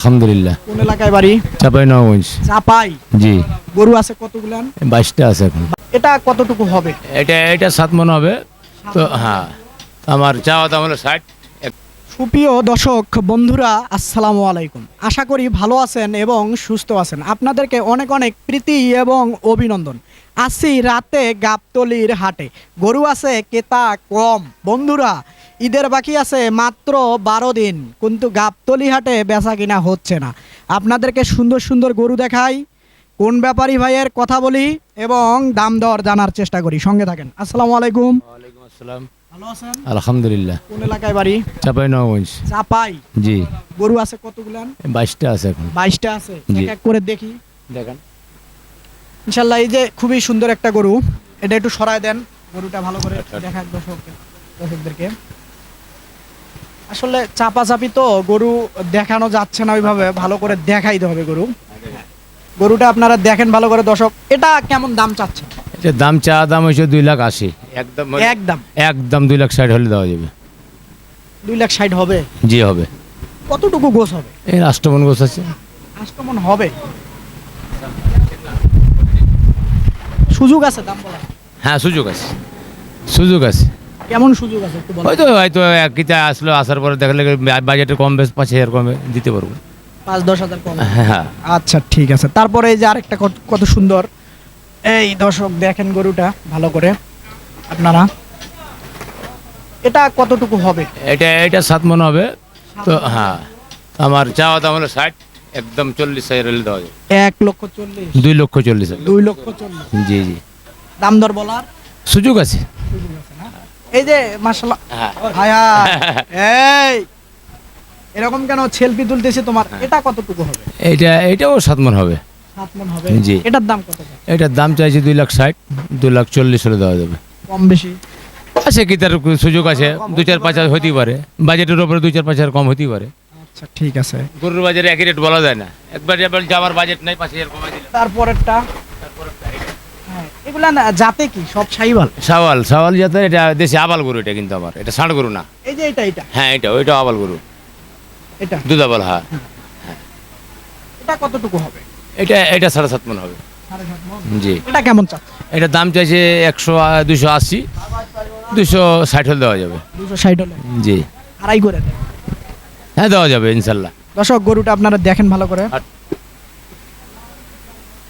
আলহামদুলিল্লাহ। কোন এলাকায় বাড়ি? চাপাই নবগঞ্জ। চাপাই? জি। গরু আছে কতগুলান বাইশটা আছে এখন। এটা কতটুকু হবে? এটা এটা সাত মন হবে। তো হ্যাঁ আমার চাওয়া দাম হলো ষাট। সুপ্রিয় দর্শক বন্ধুরা আসসালামু আলাইকুম। আশা করি ভালো আছেন এবং সুস্থ আছেন। আপনাদেরকে অনেক অনেক প্রীতি এবং অভিনন্দন। আসি রাতে গাবতলির হাটে। গরু আছে কেতা কম। বন্ধুরা ঈদের বাকি আছে মাত্র বারো দিন কিন্তু গাবতলি হাটে বেচা কিনা হচ্ছে না। আপনাদেরকে সুন্দর সুন্দর গরু দেখাই কোন ব্যাপারী ভাইয়ের কথা বলি এবং দাম দর জানার চেষ্টা করি। সঙ্গে থাকেন। আসসালামু আলাইকুম। আসসালাম। ভালো আছেন? আলহামদুলিল্লাহ। কোন এলাকায় বাড়ি? চাপাই নবগঞ্জ চাপাই? জি। গরু আছে কতগুলান? বাইশটা আছে এখন। বাইশটা আছে। এক এক করে দেখি। দেখেন। ইনশাল্লাহ এই যে খুবই সুন্দর একটা গরু এটা একটু সরায় দেন। গরুটা ভালো করে। দেখা দর্শক দর্শকদেরকে। আসলে চাপা চাপি তো গরু দেখানো যাচ্ছে না ওইভাবে ভালো করে দেখাইতে হবে গরু। গরুটা আপনারা দেখেন ভালো করে দর্শক এটা কেমন দাম চাচ্ছে? এটা দাম চা দাম হয়েছে দুই লাখ আশি। একদম একদম। একদম দুই লাখ ষাট হলে দেওয়া যাবে। দুই লাখ ষাট হবে? জি হবে। কতটুকু গোছ হবে? এই রাষ্ট্রমন গোছ আছে। আষ্টমন হবে? সুযোগ আছে দাম বলা হ্যাঁ সুযোগ আছে। সুযোগ আছে। কেমন সুযোগ আছে একটু বলো হয়তো হয়তো এক কিতা আসলো আসার পরে দেখলে বাজেটে কম বেশ পাঁচ হাজার কমে দিতে পারব। পাঁচ দশ হাজার কম। হ্যাঁ হ্যাঁ। আচ্ছা ঠিক আছে। তারপরে এই যে আরেকটা কত- কত সুন্দর। এই দর্শক দেখেন গরুটা ভালো করে। আপনারা এটা কতটুকু হবে? এটা এটা সাত মন হবে। তো হ্যাঁ আমার চাওয়া দাম হলো ষাট একদম চল্লিশ হাজার হলে দেওয়া যাবে এক লক্ষ চল্লিশ। দুই লক্ষ চল্লিশ হাজার। দুই লক্ষ চল্লিশ। জি জি। দাম দর বলার? সুযোগ আছে। সুযোগ আছে না? এই যে হ্যাঁ। হায় হায়, এই এরকম কেন সেলফি তুলতেছে তোমার? এটা কতটুকু হবে? এটা এটাও সাত মন হবে। সাত মন হবে? জি। এটার দাম কত? এটার দাম চাইছে দুই লাখ ষাট দুই লাখ চল্লিশ হলে দেওয়া যাবে। কম বেশি? আছে কি তার সুযোগ আছে? দু চার পাঁচ হাজার হতেই পারে। বাজেটের উপরে দুই চার পাঁচ হাজার কম হতেই পারে। আচ্ছা ঠিক আছে। গরুর বাজারে একই রেট বলা যায় না। একবার এবার যে আমার বাজেট নাই পাঁচ হাজার কমাই দিলাম। তারপরেরটা? হ্যাঁ এগুলা না জাতে কি? সব সাইবাল সাওয়াল সাওয়াল যাতে এটা দেশে আবাল গরু এটা কিন্তু আমার। এটা ষাঁড় গরু না। এই যে এটা এটা? হ্যাঁ এটা ওইটা আবাল গরু। এটা? দুধাবাল হ্যাঁ। এটা কতটুকু হবে? এটা এটা সাড়ে সাত মন হবে। জি। এটা কেমন এটা দাম চাইছে একশো দুশো আশি। দুশো ষাট হলে দেওয়া যাবে। দুশো ষাট হলে? জি। আড়াই করে হ্যাঁ দেওয়া যাবে ইনশাল্লাহ। দর্শক গরুটা আপনারা দেখেন ভালো করে।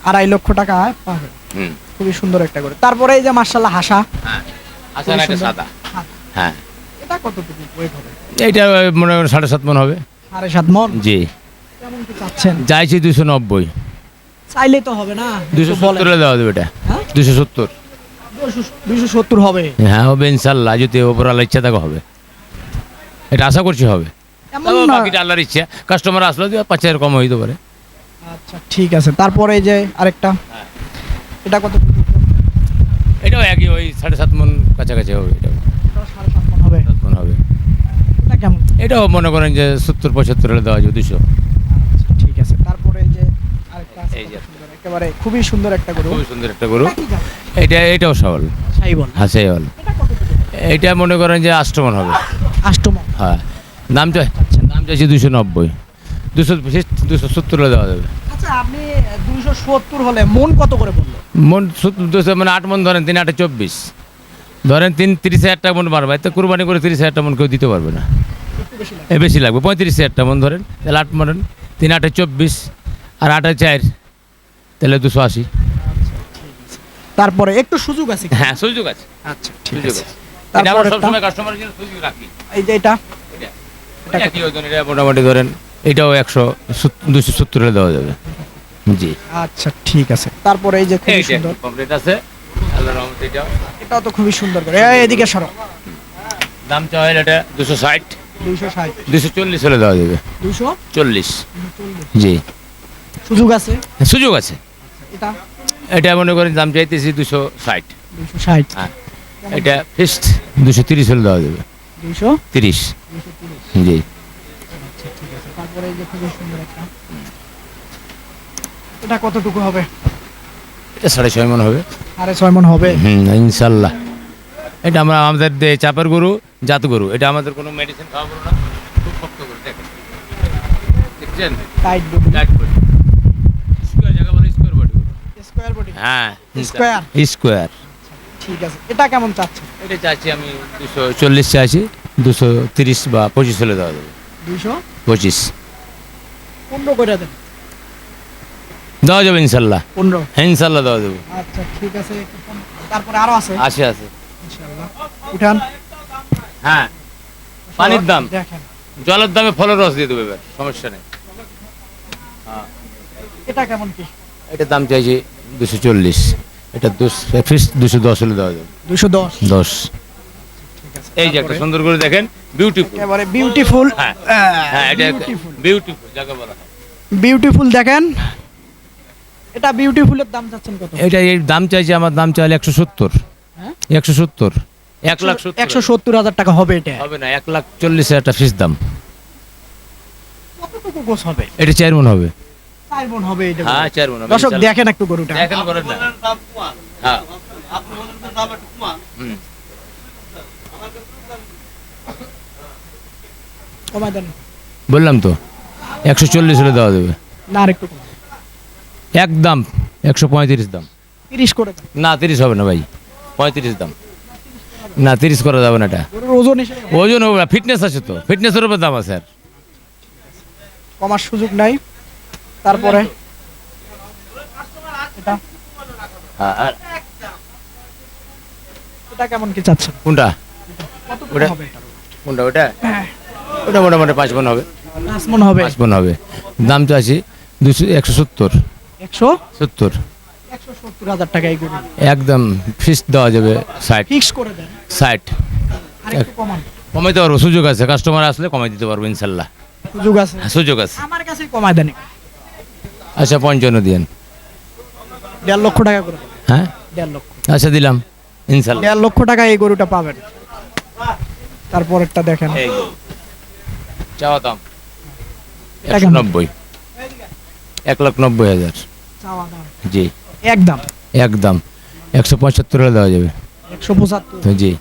আড়াই লক্ষ টাকা পাবে। হুম। খুবই সুন্দর একটা গরু। তারপরে এই যে মার্শাল্লাহ হাসা। হ্যাঁ আচ্ছা না এটা সুন্দর। সাদা। হ্যাঁ। এটা কতটুকু ওয়েট হবে? এইটা মনে করেন সাড়ে সাত মন হবে। সাড়ে সাত মন? জি। কেমন কি চাচ্ছেন? চাইছি দুশো নব্বই। চাইলে তো হবে না দুশো সত্তর দেওয়া যাবে এটা। হ্যাঁ? দুশো সত্তর। দুশো- সত্তর হবে। হ্যাঁ হবে ইনশাল্লাহ যদি ওপরওয়ালা ইচ্ছা থাকে হবে। এটা আশা করছি হবে। না বাকিটা আল্লাহর ইচ্ছা। কাস্টমার আসলে পাঁচ হাজার কম হইতে পারে। আচ্ছা ঠিক আছে। তারপরে যে আরেকটা। হ্যাঁ। এটা কত এটাও একই ওই সাড়ে সাত মন কাছাকাছি হবে এটাও। সাত মণ হবে। সাত মন হবে। এটা কেমন? এটাও মনে করেন যে সত্তর পঁচাত্তর হলে দেওয়া যাবে দুশো আচ্ছা, ঠিক আছে। তারপরে যে আরেকটা এই যে। একেবারে খুবই সুন্দর একটা গরু। খুবই সুন্দর একটা গরু। এটা এটাও সওয়াল সাইবল হ্যাঁ সেওয়াল এটা মনে করেন যে আষ্টমন হবে। আষ্টমন? হ্যাঁ। দাম চাই দাম চাইছি দুশো নব্বই। দুশো দুশো সত্তর হলে দেওয়া যাবে। আচ্ছা আপনি দুইশো সত্তর হলে মন কত করে বলল? মন দুশো মানে আট মন ধরেন তিন আটে চব্বিশ। ধরেন তিন তিরিশ হাজার টাকা মন এতে কুরবানি করে তিরিশ হাজার টাকা মন কেউ দিতে পারবে না। বেশি এ বেশি লাগবে পঁয়ত্রিশ হাজার টাকা মন ধরেন তাহলে আট মন তিন আটে চব্বিশ আর আটে চার তাহলে দুশো আশি। তারপরে একটু সুযোগ আছে হ্যাঁ সুযোগ আছে। আচ্ছা ঠিক আছে। আছে। এটা আমরা তারপরে সবসময় কাস্টমারের জন্য সুযোগ রাখি। এই যে এটা? এটা। এটা ওজন, এটা মোটামুটি ধরেন এটাও একশো দুশো সত্তর হলে দেওয়া যাবে। জি। আচ্ছা ঠিক আছে। তারপরে এই যে খুবই সুন্দর। কমপ্লিট আছে। আল্লাহ রহমতে এটাও। এটাও তো খুবই সুন্দর করে। এই, এদিকে সরো। দাম চাওয়া হলে এটা দুশো ষাট। দুইশো ষাট। দুশো চল্লিশ হলে দেওয়া যাবে। দুইশো? চল্লিশ। চল্লিশ জি। সুযোগ আছে? সুযোগ আছে। এটা? এটা মনে করেন দাম চাইতেছি দুশো ষাট। দুইশো ষাট। হ্যাঁ। এটা ফিক্সড দুশো তিরিশ হলে দেওয়া যাবে। দুইশো? তিরিশ। দুইশো তিরিশ। জি। আচ্ছা ঠিক আছে। তারপরে এই যে খুবই সুন্দর একটা এটা কতটুকু হবে? এটা সাড়ে ছয় মন হবে। সাড়ে ছয় মন হবে? হুম ইনশাল্লাহ। এটা আমরা আমাদের দে- চাপের গরু জাত গরু এটা আমাদের কোনো মেডিসিন খাওয়া গরু না। খুব শক্ত গরু দেখেন। দেখছেন? Tight body tight body square জায়গা বলে স্কোয়ার বডি স্কোয়ার বডি হ্যাঁ Square? স্কোয়ার ঠিক আছে। এটা কেমন চাচ্ছে এটা চাচ্ছি আমি দুশো চল্লিশ চাইছি দুশো তিরিশ বা পঁচিশ হলে দেওয়া যাবে। দুশো পঁচিশ। পনেরো করে দেন। দেওয়া যাবে ইনশাল্লাহ। পনেরো। হ্যাঁ ইনশাল্লাহ দেওয়া যাবে। আচ্ছা ঠিক আছে তারপরে আরও আছে? আছে আছে উঠান। হ্যাঁ পানির দাম। দেখেন। জলের দামে ফলের রস দিয়ে দেবে এবার সমস্যা নেই। এটা কেমন কি? এটার দাম চাইছি দুশো চল্লিশ। এটা দুশো ফিস দুশো দশ হলে দেওয়া যাবে। দুশো দশ। দশ। এই যে একটা সুন্দর করে দেখেন বিউটিফুল একেবারে বিউটিফুল হ্যাঁ হ্যাঁ এটা বিউটিফুল বিউটিফুল যাকে বলা হয়। বিউটিফুল দেখেন। এটা বিউটিফুলের দাম যাচ্ছেন কত? এটা এই দাম চাইছে আমার দাম চাইলে একশো সত্তর। হ্যাঁ? একশো সত্তর। এক লাখ একশো সত্তর হাজার টাকা হবে এটা। হবে না এক লাখ চল্লিশ হাজার টাকা ফিস দাম। কতটুকু গোছ হবে? এটা চার মন হবে। চার মন হবে এটা হ্যাঁ চার মন হবে দর্শক দেখেন একটু গরুটা। দেখেন করেন না হ্যাঁ। হুম। কমাই দেন। বললাম তো একশো চল্লিশ হলে দেওয়া যাবে। না আর একটু কমাই। একদম একশো পঁয়ত্রিশ দাম। তিরিশ করে না তিরিশ হবে না ভাই পঁয়ত্রিশ দাম। না তিরিশ করা যাবে না এটা। ওজন ওজন হবে ফিটনেস আছে তো ফিটনেসের উপর দাম আছে আর। কমার সুযোগ নাই। তারপরে? এটা? হ্যাঁ, আর এটা কেমন কি চাচ্ছেন? কোনটা? ওটা- কোনটা ওটা? হ্যাঁ, ওটা মোটামুটি পাঁচ মন হবে। পাঁচ মন হবে। পাঁচ মন হবে। দাম তো আছে দুশো একশো সত্তর। একশো সত্তর। একশো সত্তর হাজার টাকা এই গরু একদম ফিস দেওয়া যাবে ষাট। ফিক্স করে দেন। ষাট। আর কমান। কমাইতে পারব সুযোগ আছে। কাস্টমার আসলে কমাই দিতে পারব ইনশাল্লাহ। সুযোগ আছে? হ্যাঁ, সুযোগ আছে। আমার কাছে কমায় দেন একটু। আচ্ছা পঞ্চান্ন দিন দেড় লক্ষ টাকা করে। হ্যাঁ? দেড় লক্ষ। আচ্ছা দিলাম। ইনশাল্লাহ। দেড় লক্ষ টাকা এই গরুটা পাবেন। তারপরেরটা দেখেন। চাওয়া দাম। একশো? নব্বই। এক লাখ নব্বই হাজার। জি। একদম। একদম। একশো পঁচাত্তর হলে দেওয়া যাবে। একশো পঁচাত্তর। জি।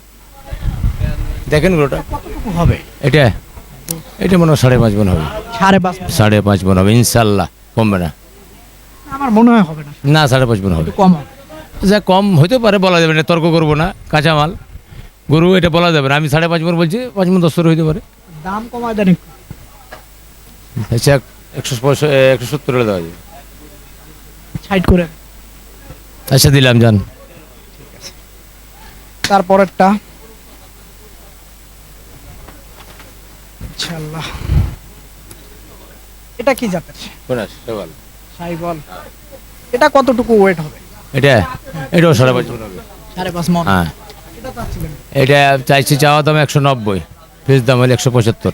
দেখেন কতটুকু হবে? এটা এটা মনে হয় সাড়ে পাঁচ মন হবে। সাড়ে পাঁচ সাড়ে পাঁচ মন হবে ইনশাল্লাহ কমবে না। আমার মনে হয় হবে না। না সাড়ে পাঁচ মন হবে। কম। যা কম হতে পারে বলা যাবে না তর্ক করব না কাঁচামাল। গরু এটা বলা যাবে না। আমি সাড়ে পাঁচ মন বলছি পাঁচ মন দশ হইতে পারে। দাম কমায় দেন আচ্ছা একশো পঁয়ষ- একশো সত্তর হলে দেওয়া যাবে সাইড করে। আচ্ছা দিলাম যান। তারপরেরটা। ইনশাআল্লাহ। এটা কি জাতের? কোনাস সকাল সাইবল। এটা কতটুকু ওয়েট হবে? এটা? এটাও সাড়ে পাঁচ। মন হবে সাড়ে পাঁচ মন। হ্যাঁ। এটা এটা চাইছি চাওয়া দাম একশো নব্বই ফিস দাম হলে একশো পঁচাত্তর।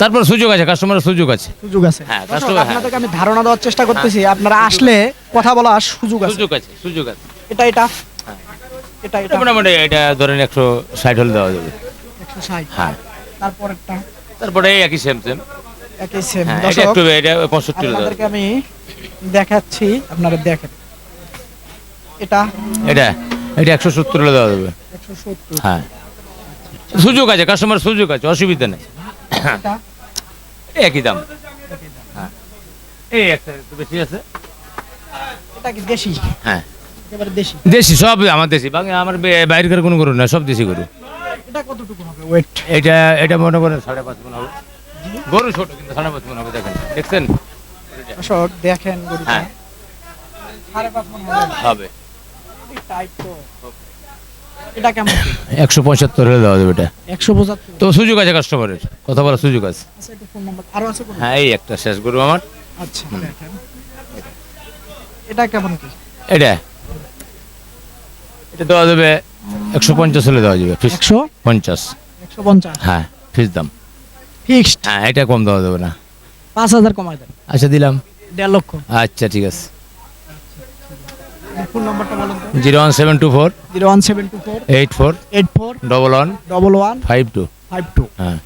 তারপর সুযোগ আছে কাস্টমারের সুযোগ আছে। সুযোগ আছে। হ্যাঁ, customer, হ্যাঁ। আপনাদেরকে আমি ধারণা দেওয়ার চেষ্টা করতেছি আপনারা আসলে কথা বলার সুযোগ আছে। সুযোগ আছে সুযোগ আছে। এটা এটা। হ্যাঁ। এটা এটা। মোটামুটি এটা ধরেন একশো ষাট হলে দেওয়া যাবে। একশো ষাট। হ্যাঁ। তারপরেরটা? তারপরে এই একই সেম সেম একই সেম হ্যাঁ একটু এটা পঁয়ষট্টি আপনাদেরকে আমি দেখাচ্ছি আপনারা দেখেন। এটা? এটা এটা একশো সত্তর হলে দেওয়া যাবে। একশো সত্তর। হ্যাঁ। সুযোগ আছে কাস্টমার সুযোগ আছে অসুবিধা নেই। একই দাম। হ্যাঁ। এই একটা বেশি আছে। এটা কি দেশি? হ্যাঁ। দেশি? সব আমার দেশি। আমার বাইরের কোনো গরু না সব দেশি গরু। এটা কতটুকু হবে? ওয়েট এটা এটা মনে করেন সাড়ে পাঁচ মন হবে। গরু ছোট কিন্তু সাড়ে পাঁচ মন হবে দেখেন। দেখছেন? দেখেন হ্যাঁ। সাড়ে পাঁচ মণ হবে। হবে। টাইট তো। এটা কেমন? একশো পঁচাত্তর হলে দেওয়া যাবে এটা। একশো পঁচাত্তর? তো সুযোগ আছে কাস্টমারের কথা বলার সুযোগ আছে। আচ্ছা একটু ফোন নাম্বার আছে কোনো? হ্যাঁ এই একটা শেষ গরু আমার। আচ্ছা দেখেন এটা কেমন কি এটা? এটা দেওয়া যাবে একশো পঞ্চাশ হলে দেওয়া যাবে ফিস একশো? পঞ্চাশ। একশো পঞ্চাশ? হ্যাঁ ফিস দাম। ফিক্সড হ্যাঁ এটা কম দেওয়া যাবে না। পাঁচ হাজার কমায় দেন। আচ্ছা দিলাম। দেড় লক্ষ। আচ্ছা ঠিক আছে। ফোন নাম্বারটা বলেন তো। Zero one seven two four. Zero one seven two four. Eight four. Eight four. Double one. Double one. Five two. Five two. হ্যাঁ।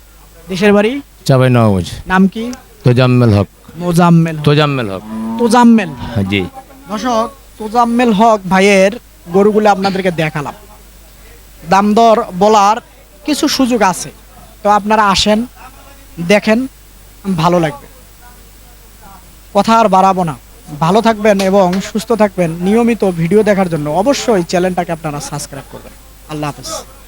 দেশের বাড়ি? চাবাই নওয়াজ নাম কি? তোজাম্মেল হক। মোজাম্মেল তোজাম্মেল হক। তোজাম্মেল। হ্যাঁ, জি। দর্শক তোজাম্মেল হক ভাইয়ের গরুগুলো আপনাদেরকে দেখালাম। দাম দর বলার কিছু সুযোগ আছে। তো আপনারা আসেন দেখেন ভালো লাগবে। কথা আর বাড়াবো না। ভালো থাকবেন এবং সুস্থ থাকবেন নিয়মিত ভিডিও দেখার জন্য অবশ্যই চ্যানেলটাকে আপনারা সাবস্ক্রাইব করবেন। আল্লাহ হাফেজ।